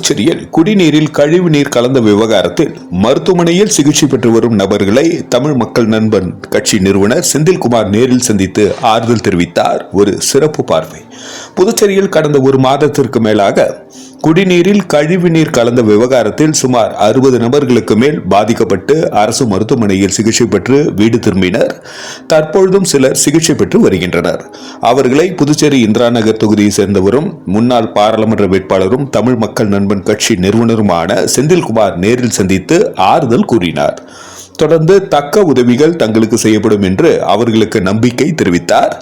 புதுச்சேரியில் குடிநீரில் கழிவு நீர் கலந்த விவகாரத்தில் மருத்துவமனையில் சிகிச்சை பெற்று வரும் நபர்களை தமிழ் மக்கள் நண்பன் கட்சி நிறுவனர் செந்தில்குமார் நேரில் சந்தித்து ஆறுதல் தெரிவித்தார். ஒரு சிறப்பு பார்வை. புதுச்சேரியில் கடந்த ஒரு மாதத்திற்கு மேலாக குடிநீரில் கழிவு நீர் கலந்த விவகாரத்தில் சுமார் அறுபது நபர்களுக்கு மேல் பாதிக்கப்பட்டு அரசு மருத்துவமனையில் சிகிச்சை பெற்று வீடு திரும்பினர். தற்பொழுதும் சிலர் சிகிச்சை பெற்று வருகின்றனர். அவர்களை புதுச்சேரி இந்திரா நகர் தொகுதியை சேர்ந்தவரும் முன்னாள் பாராளுமன்ற வேட்பாளரும் தமிழ் மக்கள் நண்பன் கட்சி நிறுவனருமான செந்தில்குமார் நேரில் சந்தித்து ஆறுதல் கூறினார். தொடர்ந்து தக்க உதவிகள் தங்களுக்கு செய்யப்படும் என்று அவர்களுக்கு நம்பிக்கை தெரிவித்தார்.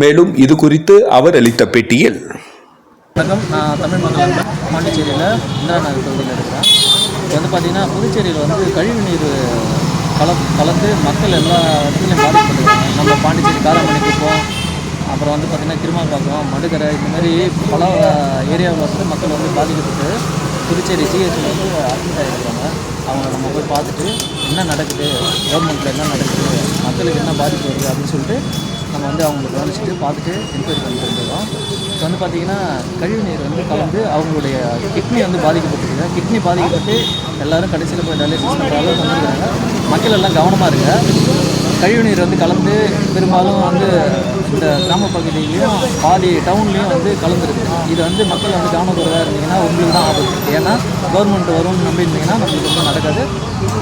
மேலும் இது குறித்து அவர் அளித்த பேட்டியில். வணக்கம். நான் தமிழ் மக்கள் பாண்டிச்சேரியில் இந்திரா நகர் தொகுதியில் இருக்கிறேன். இப்போ வந்து பார்த்திங்கன்னா புதுச்சேரியில் வந்து கழிவு நீர் கல கலந்து மக்கள் எல்லா இடத்துலையும் பாதிக்கப்படுறாங்க நம்ம பாண்டிச்சேரி காரமணிக்கு போவோம் அப்புறம் வந்து பார்த்திங்கன்னா கிருமாம்பாக்கம் மடுக்கரை இந்த மாதிரி பல ஏரியாவில் வந்து மக்கள் வந்து பாதிக்கப்பட்டு புதுச்சேரி சிஹெச்சில் வந்து அட்மிட் ஆகிருக்காங்க அவங்க நம்ம போய் பார்த்துட்டு என்ன நடக்குது? கவர்மெண்ட்டில் என்ன நடக்குது? மக்களுக்கு என்ன பாதிப்பு வருது அப்படின்னு சொல்லிட்டு நம்ம வந்து அவங்களை கவனிச்சுட்டு பார்த்துட்டு என்கொயரி பண்ணிட்டு இருந்தோம் இப்போ வந்து பார்த்திங்கன்னா கழிவு நீர் வந்து கலந்து அவங்களுடைய கிட்னி வந்து பாதிக்கப்பட்டிருக்கு. கிட்னி பாதிக்கப்பட்டு எல்லாரும் கடைசியில் போய் டயாலிசிஸ் பண்ணுற அளவுக்கு வந்துருக்காங்க மக்கள் எல்லாம் கவனமாக இருங்க. கழிவு நீர் வந்து கலந்து பெரும்பாலும் வந்து இந்த கிராம பகுதியிலையும் பாதி டவுன்லேயும் வந்து கலந்துருக்கு. இது வந்து மக்கள் வந்து கவனக்குறைவாக இருந்தீங்கன்னா உங்களுக்கு தான் ஆபத்து. ஏன்னா கவர்மெண்ட் வரும்னு நம்பி இருந்தீங்கன்னா நம்மளுக்கு ஒன்றும் நடக்காது.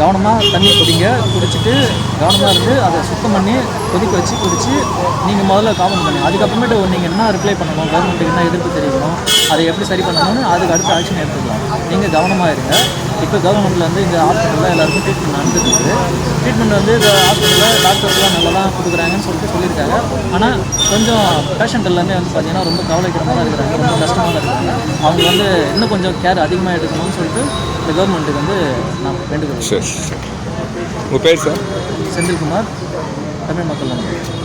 கவனமாக தண்ணி குடிங்க குடிச்சிட்டு கவனமாக இருந்து அதை சுத்தம் பண்ணி கொதிக்க வச்சு குடிச்சு நீங்கள் முதல்ல காமன் பண்ணுங்கள் அதுக்கப்புறமேட்டு நீங்கள் என்ன ரிப்ளை பண்ணணும்? கவர்மெண்ட்டுக்கு என்ன எதிர்ப்பு தெரிவிக்கணும்? அதை எப்படி சரி பண்ணணும்னு அதுக்கு அடுத்த ஆக்ஷன் எடுத்துக்கலாம். நீங்கள் கவனமாக இருங்க. இப்போ கவர்மெண்ட்டில் வந்து இந்த ஹாஸ்பிட்டலில் எல்லாருக்கும் ட்ரீட்மெண்ட் நடந்துட்டு இருக்குது ட்ரீட்மெண்ட் வந்து இந்த ஹாஸ்பிட்டலில் டாக்டர்ஸ்லாம் நல்லா கொடுக்குறாங்கன்னு சொல்லிட்டு சொல்லியிருக்காங்க. ஆனால் கொஞ்சம் பேஷண்ட் எல்லாமே வந்து பார்த்தீங்கன்னா ரொம்ப கவலைக்கிடமாக இருக்கிறாங்க. ரொம்ப கஷ்டமாக தான் இருக்காங்க அவங்க வந்து இன்னும் கொஞ்சம் கேர் அதிகமாக எடுக்கணும்னு சொல்லிட்டு இந்த கவர்மெண்ட்டுக்கு வந்து நான் வேண்டுகோள் சரி உங்கள் பேர் சார் செந்தில்குமார் தமிழ் மக்கள் நம்பர்